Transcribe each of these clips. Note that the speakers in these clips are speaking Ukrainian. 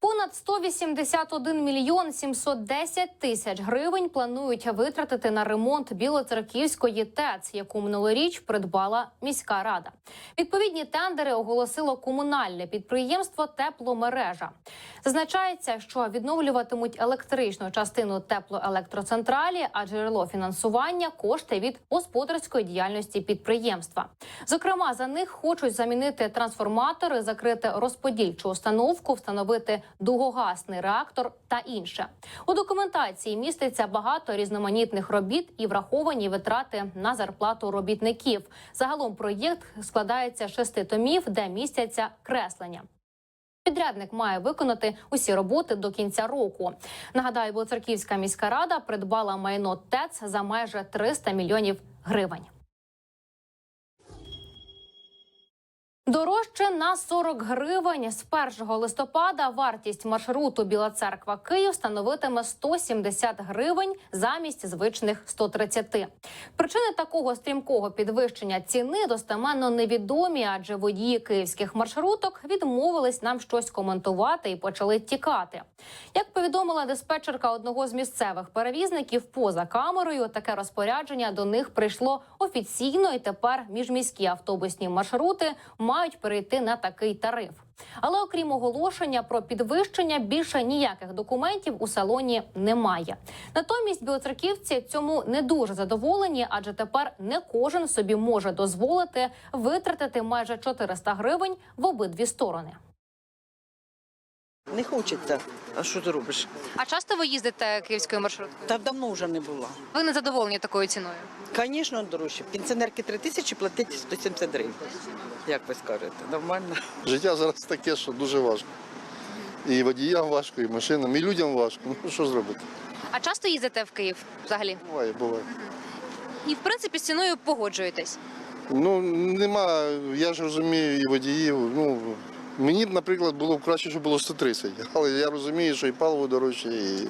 Понад 181 мільйон 710 тисяч гривень планують витратити на ремонт Білоцерківської ТЕЦ, яку минулоріч придбала міська рада. Відповідні тендери оголосило комунальне підприємство Тепломережа. Зазначається, що відновлюватимуть електричну частину теплоелектроцентралі, а джерело фінансування кошти від господарської діяльності підприємства. Зокрема, за них хочуть замінити трансформатори, закрити розподільчу установку, встановити дугогасний реактор та інше. У документації міститься багато різноманітних робіт і враховані витрати на зарплату робітників. Загалом проєкт складається з шести томів, де містяться креслення. Підрядник має виконати усі роботи до кінця року. Нагадаю, Білоцерківська міська рада придбала майно ТЕЦ за майже 300 мільйонів гривень. Дорожче на 40 гривень з 1 листопада вартість маршруту Біла Церква Київ становитиме 170 гривень замість звичних 130. Причини такого стрімкого підвищення ціни достеменно невідомі, адже водії київських маршруток відмовились нам щось коментувати і почали тікати. Як повідомила диспетчерка одного з місцевих перевізників поза камерою, таке розпорядження до них прийшло офіційно, і тепер міжміські автобусні маршрути мають перейти на такий тариф. Але окрім оголошення про підвищення, більше ніяких документів у салоні немає. Натомість біоцерківці цьому не дуже задоволені, адже тепер не кожен собі може дозволити витратити майже 400 гривень в обидві сторони. Не хочеться. А що ти робиш? А часто ви їздите київською маршруткою? Та давно вже не була. Ви не задоволені такою ціною? Звісно, дорожче. Пенсіонерки 3 тисячі платить 170 гривень. Як ви скажете? Нормально? Життя зараз таке, що дуже важко. І водіям важко, і машинам, і людям важко. Ну що зробити? А часто їздите в Київ взагалі? Буває, буває. І в принципі з ціною погоджуєтесь. Ну нема, я ж розумію і водіїв. Ну мені б, наприклад, було б краще, щоб було 130. Але я розумію, що і паливо дорожче, і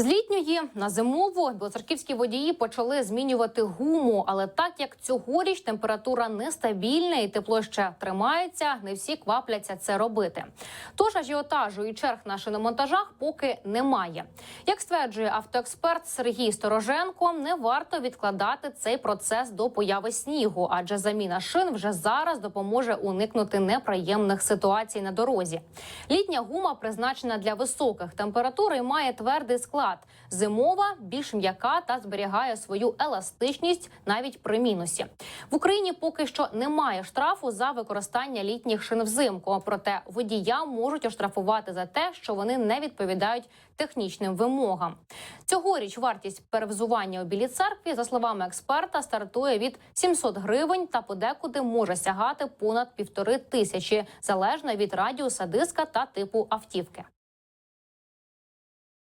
З літньої на зимову білоцерківські водії почали змінювати гуму, але так як цьогоріч температура нестабільна і тепло ще тримається, не всі квапляться це робити. Тож ажіотажу і черг на шиномонтажах поки немає. Як стверджує автоексперт Сергій Стороженко, не варто відкладати цей процес до появи снігу, адже заміна шин вже зараз допоможе уникнути неприємних ситуацій на дорозі. Літня гума призначена для високих температур і має твердий склад. Зимова більш м'яка та зберігає свою еластичність навіть при мінусі. В Україні поки що немає штрафу за використання літніх шин взимку. Проте водія можуть оштрафувати за те, що вони не відповідають технічним вимогам. Цьогоріч вартість перевзування у білій церкві, за словами експерта, стартує від 700 гривень та подекуди може сягати понад півтори тисячі, залежно від радіуса диска та типу автівки.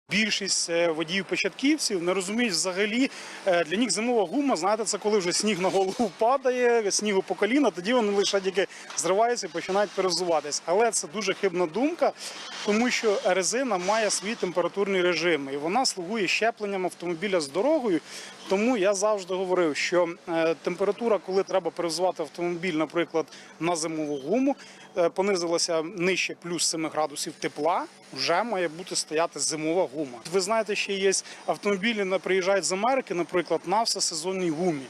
Більшість е, водіїв-початківців не розуміють взагалі е, для них зимова гума. Знаєте, це коли вже сніг на голову падає, снігу по коліна, тоді вони лише тільки зриваються і починають перезуватись. Але це дуже хибна думка, тому що резина має свій температурний режим, і вона слугує щепленням автомобіля з дорогою. Тому я завжди говорив, що е, температура, коли треба перевзувати автомобіль, наприклад, на зимову гуму, е, понизилася нижче плюс 7 градусів тепла, вже має бути стояти зимова гума. Ви знаєте, ще є автомобілі, приїжджають з Америки, наприклад, на всесезонній гумі.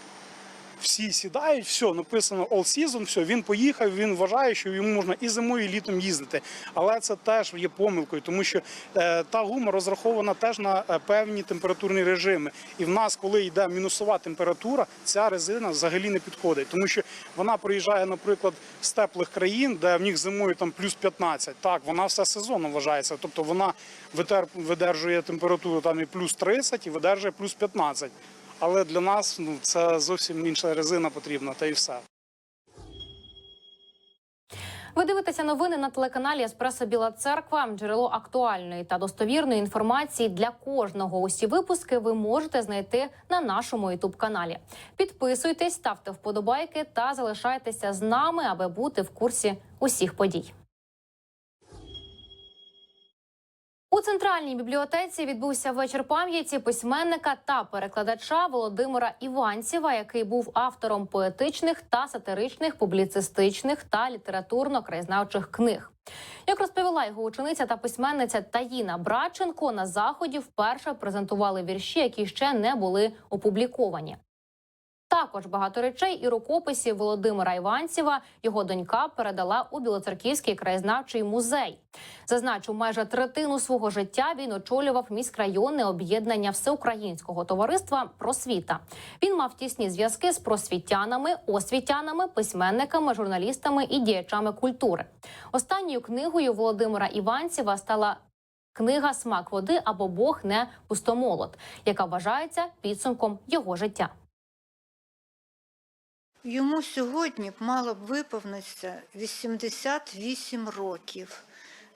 Всі сідають, все написано all season, все, він поїхав, він вважає, що йому можна і зимою, і літом їздити. Але це теж є помилкою, тому що е, та гума розрахована теж на е, певні температурні режими. І в нас, коли йде мінусова температура, ця резина взагалі не підходить, тому що вона приїжджає, наприклад, з теплих країн, де в них зимою там плюс 15. Так, вона все сезонно вважається. Тобто вона видержує температуру там і плюс 30, і видержує плюс 15. Але для нас ну, це зовсім інша резина потрібна, та й все. Ви дивитеся новини на телеканалі Еспресо Біла Церква. Джерело актуальної та достовірної інформації для кожного. Усі випуски ви можете знайти на нашому ютуб каналі. Підписуйтесь, ставте вподобайки та залишайтеся з нами, аби бути в курсі усіх подій. У центральній бібліотеці відбувся вечір пам'яті письменника та перекладача Володимира Іванцєва, який був автором поетичних та сатиричних, публіцистичних та літературно-краєзнавчих книг. Як розповіла його учениця та письменниця Таїна Браченко, на заході вперше презентували вірші, які ще не були опубліковані. Також багато речей і рукописів Володимира Іванцєва його донька передала у Білоцерківський краєзнавчий музей. Зазначу, майже третину свого життя він очолював міськрайонне об'єднання всеукраїнського товариства Просвіта. Він мав тісні зв'язки з просвітянами, освітянами, письменниками, журналістами і діячами культури. Останньою книгою Володимира Іванцєва стала книга Смак води або Бог не пустомолот, яка вважається підсумком його життя. Йому сьогодні б мало б виповнитися 88 років,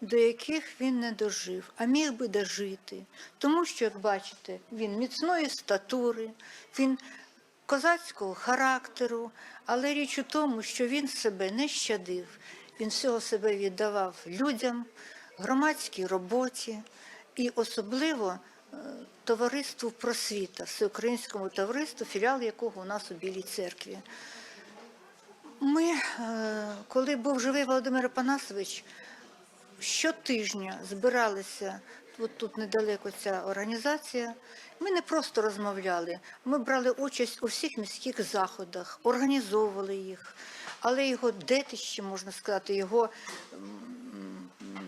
до яких він не дожив, а міг би дожити. Тому що, як бачите, він міцної статури, він козацького характеру, але річ у тому, що він себе не щадив, він всього себе віддавав людям, громадській роботі і особливо товариству просвіта, всеукраїнському товариству, філіал якого у нас у Білій церкві. Ми, е, коли був живий Володимир Панасович, щотижня збиралися, от тут недалеко ця організація. Ми не просто розмовляли, ми брали участь у всіх міських заходах, організовували їх. Але його детище, можна сказати, його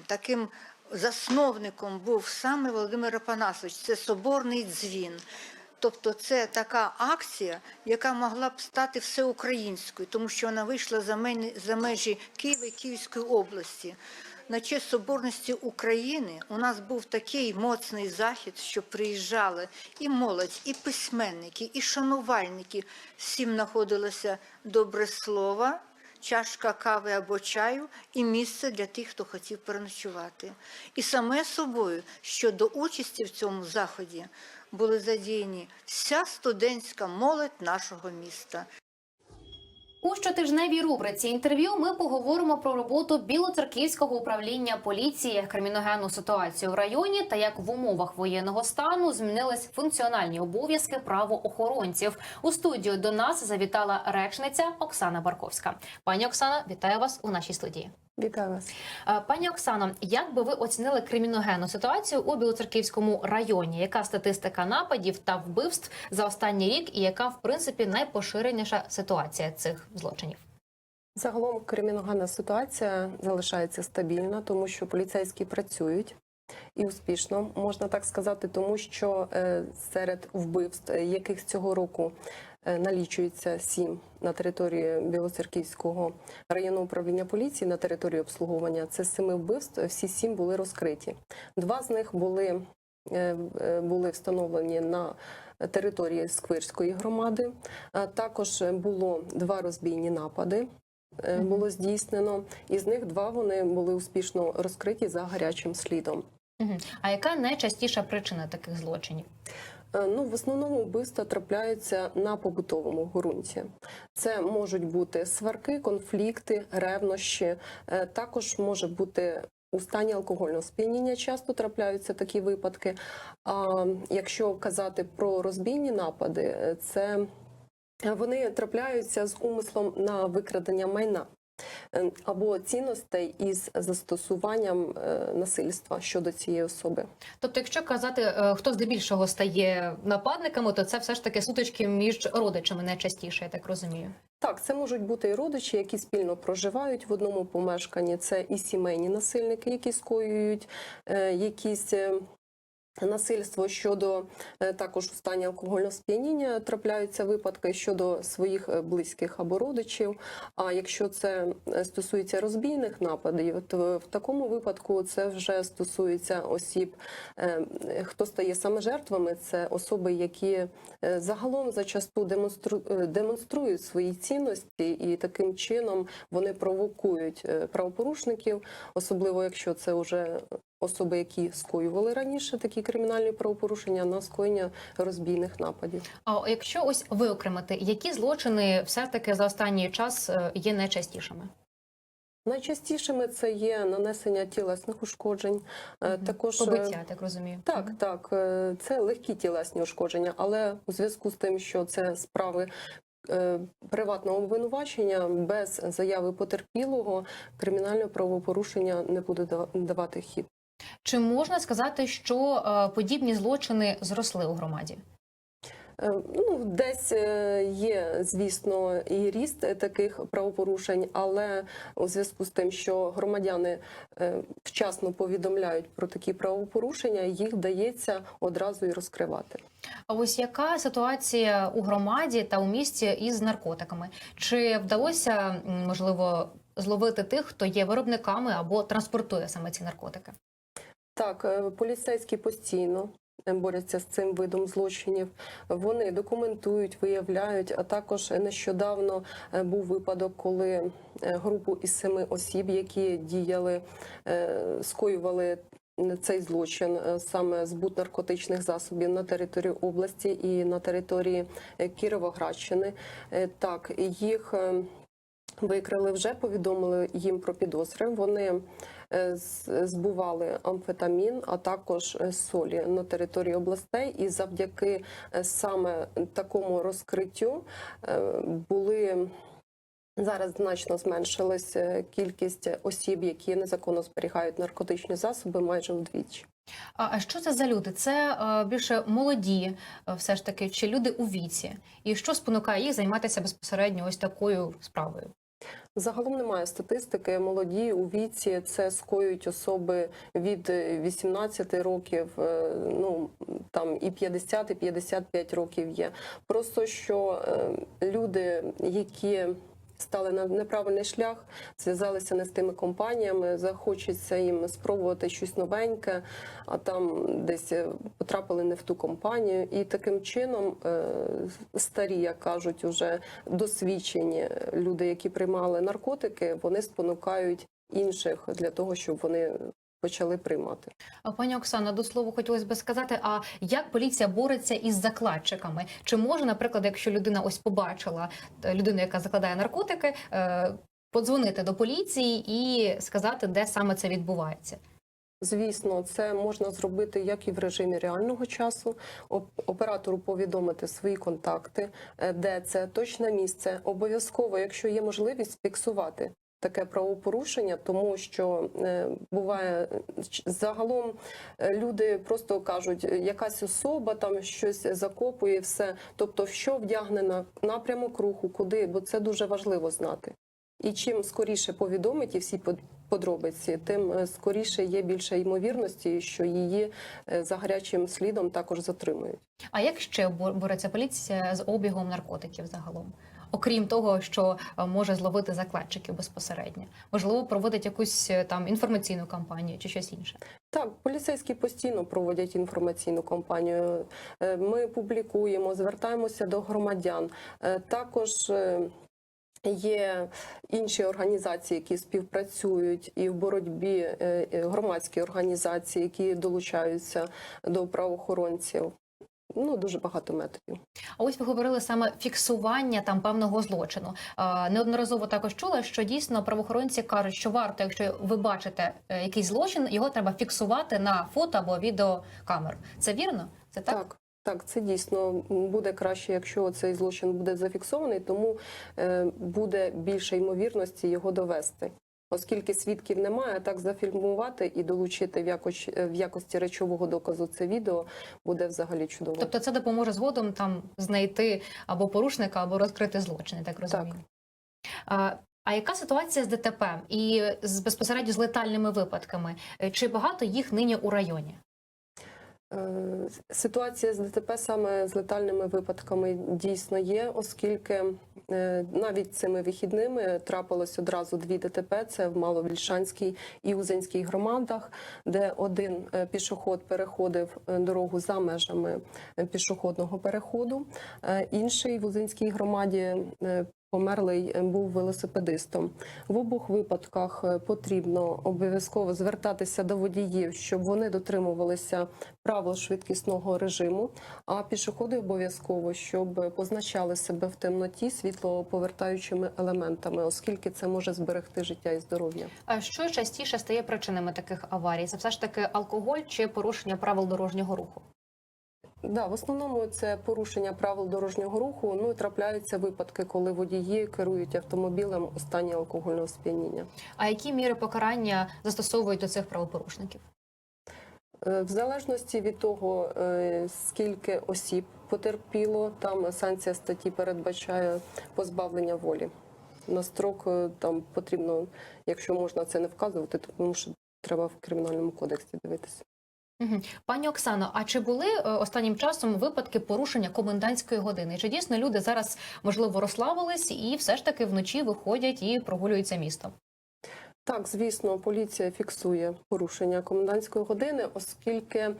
таким засновником був саме Володимир Панасович. Це соборний дзвін. Тобто це така акція, яка могла б стати всеукраїнською, тому що вона вийшла за мен- за межі Києва і Київської області. На честь Соборності України у нас був такий моцний захід, що приїжджали і молодь, і письменники, і шанувальники. Всім знаходилося добре слово, чашка кави або чаю і місце для тих, хто хотів переночувати. І саме собою, що до участі в цьому заході були задіяні вся студентська молодь нашого міста. У щотижневій рубриці інтерв'ю ми поговоримо про роботу білоцерківського управління поліції, криміногенну ситуацію в районі та як в умовах воєнного стану змінились функціональні обов'язки правоохоронців. У студію до нас завітала речниця Оксана Барковська. Пані Оксана, вітаю вас у нашій студії. Вітаю вас. Е, Пані Оксано, як би ви оцінили криміногенну ситуацію у Білоцерківському районі? Яка статистика нападів та вбивств за останній рік, і яка в принципі найпоширеніша ситуація цих злочинів? Загалом криміногенна ситуація залишається стабільна, тому що поліцейські працюють і успішно, можна так сказати, тому що е, серед вбивств, е, яких цього року налічується сім на території Білоцерківського районного управління поліції на території обслуговування, це семи вбивств. Всі сім були розкриті. Два з них були, е, е, були встановлені на території Сквирської громади. Також було два розбійні напади. е, Було здійснено, із них два вони були успішно розкриті за гарячим слідом. А яка найчастіша причина таких злочинів? Е, Ну, в основному вбивства трапляються на побутовому ґрунті. Це можуть бути сварки, конфлікти, ревнощі. Е, Також може бути у стані алкогольного сп'яніння. Часто трапляються такі випадки. А якщо казати про розбійні напади, е, це вони трапляються з умислом на викрадення майна. Е, Або цінностей із застосуванням е, насильства щодо цієї особи. Тобто, якщо казати, е, хто здебільшого стає нападниками, то це все ж таки сутички між родичами найчастіше, я так розумію. Так, це можуть бути і родичі, які спільно проживають в одному помешканні. Це і сімейні насильники, які скоюють якісь. Насильство щодо е, також у стані алкогольного сп'яніння трапляються випадки щодо своїх е, близьких або родичів. А якщо це е, стосується розбійних нападів, то в такому випадку це вже стосується осіб, хто стає саме жертвами. Це особи, які загалом зачасту демонстру... демонструють свої цінності, і таким чином вони провокують правопорушників, особливо якщо це вже особи, які скоювали раніше такі кримінальні правопорушення на скоєння розбійних нападів. А якщо ось виокремити, які злочини все таки за останній час е, є найчастішими? Найчастішими це є нанесення тілесних ушкоджень, е, також е, Побиття, так розумію. Так, так, е, це легкі тілесні ушкодження, але у зв'язку з тим, що це справи приватного обвинувачення, без заяви потерпілого кримінальне правопорушення не буде давати хід. Чи можна сказати, що е, подібні злочини зросли у громаді? Е, Ну, десь е, є, звісно, і ріст таких правопорушень, але у зв'язку з тим, що громадяни вчасно повідомляють про такі правопорушення, їх вдається одразу і розкривати. А ось яка ситуація у громаді та у місті із наркотиками? Чи вдалося можливо зловити тих, хто є виробниками або транспортує саме ці наркотики? Так, е, поліцейські постійно е, борються з цим видом злочинів. Вони документують, виявляють. А також нещодавно е, був випадок, коли групу із семи осіб, які діяли, скоювали. Цей злочин саме збут наркотичних засобів на території області і на території Кіровоградщини. Так, їх е, викрили вже, повідомили їм про підозри. Вони збували амфетамін, а також е, солі на території областей. І завдяки е, саме такому розкриттю е, були. Зараз значно зменшилась е, кількість осіб, які незаконно зберігають наркотичні засоби, майже вдвічі. А, що це за люди? Це е, більше молоді, е, все ж таки, чи люди у віці? І що спонукає їх займатися безпосередньо ось такою справою? Загалом немає статистики. Молоді у віці це скоюють особи від е, 18 років, е, ну там і 50, і 55 років є. Просто що е, люди, які стали на неправильний шлях, зв'язалися не з тими компаніями, захочеться їм спробувати щось новеньке, а там десь е, потрапили не в ту компанію, і таким чином е, старі, як кажуть, уже досвідчені люди, які приймали наркотики, вони спонукають інших для того, щоб вони почали приймати. Пані Оксана, до слова хотілося би сказати, а як поліція бореться із закладчиками? Чи може, наприклад, якщо людина ось побачила е, людину, яка закладає наркотики, е, подзвонити до поліції і сказати, де саме це відбувається? Звісно, це можна зробити як і в режимі реального часу. Оператору повідомити свої контакти, е, де це точне місце. Обов'язково, якщо є можливість, фіксувати. Таке правопорушення, тому що е, буває загалом е, люди просто кажуть, е, якась особа там щось закопує, все. Тобто, що вдягнена напрямок руху, куди, бо це дуже важливо знати. І чим скоріше повідомить і всі под- подробиці, тим скоріше є більше ймовірності, що її за гарячим слідом також затримують. А як ще бореться поліція з обігом наркотиків загалом? Окрім того, що е, може зловити закладчиків безпосередньо, можливо, проводить якусь е, там інформаційну кампанію чи щось інше. Так, поліцейські постійно проводять інформаційну кампанію. Е, Ми публікуємо, звертаємося до громадян. Також є інші організації, які співпрацюють і в боротьбі громадські організації, які долучаються до правоохоронців. Ну дуже багато методів. А ось ви говорили саме фіксування там певного злочину. Неодноразово також чула, що дійсно правоохоронці кажуть, що варто, якщо ви бачите е, якийсь злочин, його треба фіксувати на фото або відеокамеру. Це вірно? Це так? Так, так, це дійсно буде краще, якщо цей злочин буде зафіксований, тому е, буде більше ймовірності його довести. Оскільки свідків немає, так зафільмувати і долучити в якості, в якості речового доказу це відео буде взагалі чудово. Тобто це допоможе згодом там знайти або порушника, або розкрити злочин, я так розумію. А, а яка ситуація з ДТП і з безпосередньо з летальними випадками? Е, Чи багато їх нині у районі? Е, Ситуація з ДТП саме з летальними випадками дійсно є, оскільки е, навіть цими вихідними трапилось одразу дві ДТП. Це в Маловільшанській і Узенській громадах, де один е, пішоход переходив дорогу за межами пішохідного переходу, інший в Узенській громаді. Померлий е, був велосипедистом. В обох випадках е, потрібно обов'язково звертатися до водіїв, щоб вони дотримувалися правил швидкісного режиму. А пішоходи обов'язково, щоб позначали себе в темноті світлоповертаючими елементами, оскільки це може зберегти життя і здоров'я. А що частіше стає причинами таких аварій? Це все ж таки алкоголь чи порушення правил дорожнього руху? Да, в основному це порушення правил дорожнього руху. Ну і трапляються випадки, коли водії керують автомобілем у стані алкогольного сп'яніння. А які міри покарання застосовують до цих правопорушників? Е, В залежності від того, е, скільки осіб потерпіло, там санкція статті передбачає позбавлення волі. На строк е, там потрібно, якщо можна це не вказувати, тому що треба в кримінальному кодексі дивитися. Пані Оксано, а чи були е, останнім часом випадки порушення комендантської години? Чи дійсно люди зараз можливо розслабились і все ж таки вночі виходять і прогулюються містом? Так, звісно, поліція фіксує порушення комендантської години, оскільки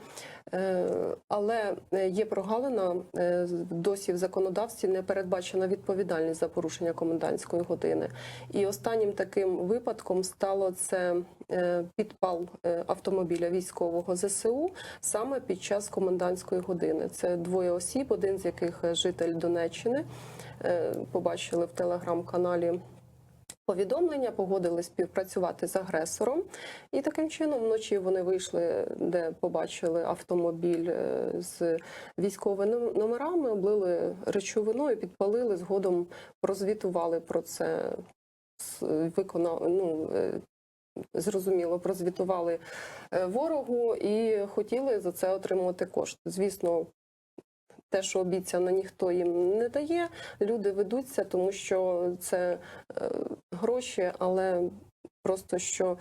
е, але є прогалина е, досі в законодавстві не передбачена відповідальність за порушення комендантської години. І останнім таким випадком стало це е, підпал автомобіля військового ЗСУ саме під час комендантської години. Це двоє осіб, один з яких житель Донеччини. Побачили в телеграм-каналі повідомлення, погодились співпрацювати з агресором, і таким чином вночі вони вийшли, де побачили автомобіль е, з військовими номерами, облили речовиною, підпалили. Згодом прозвітували про це. Виконав ну е, зрозуміло, прозвітували е, ворогу і хотіли за це отримувати кошти. Звісно, те, що обіцяно, ніхто їм не дає. Люди ведуться, тому що це е, гроші, але просто що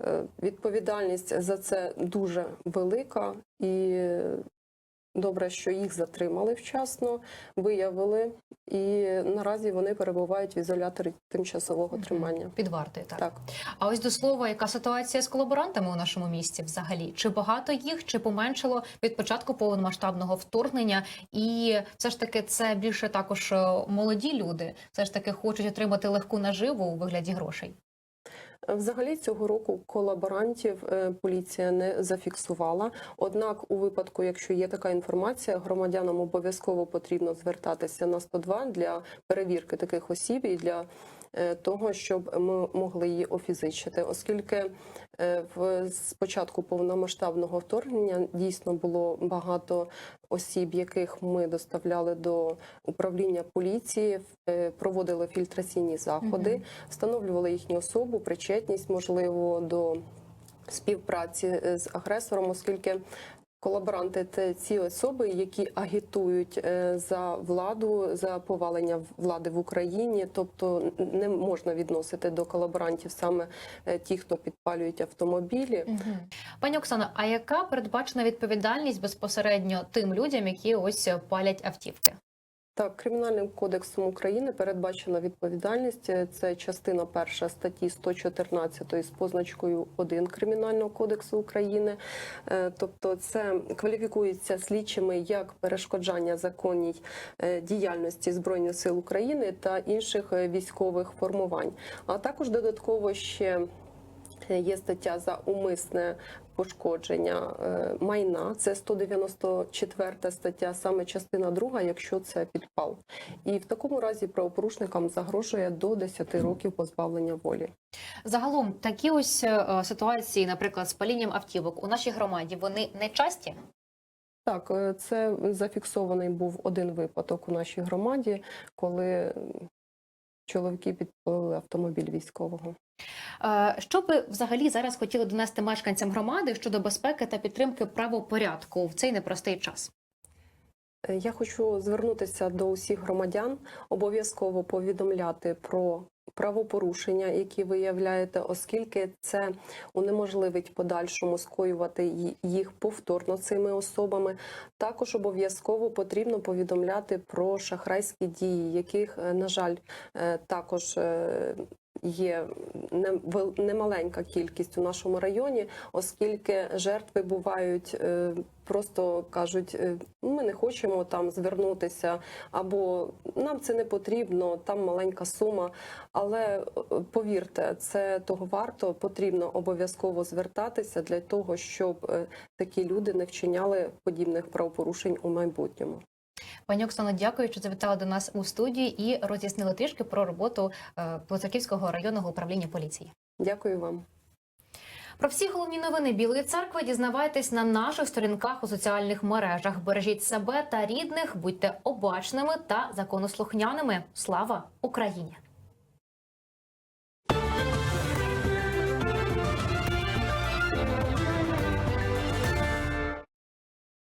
е, відповідальність за це дуже велика, і добре, що їх затримали вчасно, виявили, і наразі вони перебувають в ізоляторі тимчасового тримання. Під вартою, так. Так. А ось до слова, яка ситуація з колаборантами у нашому місті взагалі? Чи багато їх, чи поменшало від початку повномасштабного вторгнення? І все ж таки це більше також е, молоді люди, все ж таки хочуть отримати легку наживу у вигляді грошей. Взагалі цього року колаборантів е, поліція не зафіксувала. Однак, у випадку, якщо є така інформація, громадянам обов'язково потрібно звертатися на 102 для перевірки таких осіб і для того, щоб ми могли її офізичити, оскільки е, в з початку повномасштабного вторгнення дійсно було багато осіб, яких ми доставляли до управління поліції, е, проводили фільтраційні заходи встановлювали їхню особу, причетність, можливо, до співпраці е, з агресором, оскільки колаборанти це ці особи, які агітують е, за владу, за повалення влади в Україні. Тобто не можна відносити до колаборантів саме е, ті, хто підпалюють автомобілі. Пані Оксано, а яка передбачена відповідальність безпосередньо тим людям, які ось е, палять автівки? Так, кримінальним кодексом України передбачена відповідальність. Це частина перша статті 114 з позначкою 1 Кримінального кодексу України. Е, Тобто, це кваліфікується слідчими як перешкоджання законній е, діяльності збройних сил України та інших е, військових формувань. А також додатково ще. Є стаття за умисне пошкодження е, майна. Це 194 стаття, саме частина друга, якщо це підпал. І в такому разі правопорушникам загрожує до 10 років позбавлення волі. Загалом такі ось е, ситуації, наприклад, з палінням автівок у нашій громаді, вони не часті. Так, е, це зафіксований був один випадок у нашій громаді, коли чоловіки підпалили автомобіль військового. Е, Що би взагалі зараз хотіли донести мешканцям громади щодо безпеки та підтримки правопорядку в цей непростий час? Е, Я хочу звернутися до усіх громадян, обов'язково повідомляти про правопорушення, які ви являєте, оскільки це унеможливить подальшому скоювати їх повторно цими особами. Також обов'язково потрібно повідомляти про шахрайські дії, яких, е, на жаль, також є не- немаленька кількість у нашому районі, оскільки жертви бувають е, просто кажуть, е, ми не хочемо там звернутися, або нам це не потрібно, там маленька сума. Але е, повірте, це того варто, потрібно обов'язково звертатися для того, щоб такі люди не вчиняли подібних правопорушень у майбутньому. Пані Оксано, дякую, що завітали до нас у студії і роз'яснили трішки про роботу Плоцарківського районного управління поліції. Дякую вам. Про всі головні новини Білої церкви дізнавайтесь на наших сторінках у соціальних мережах. Бережіть себе та рідних, будьте обачними та законослухняними. Слава Україні!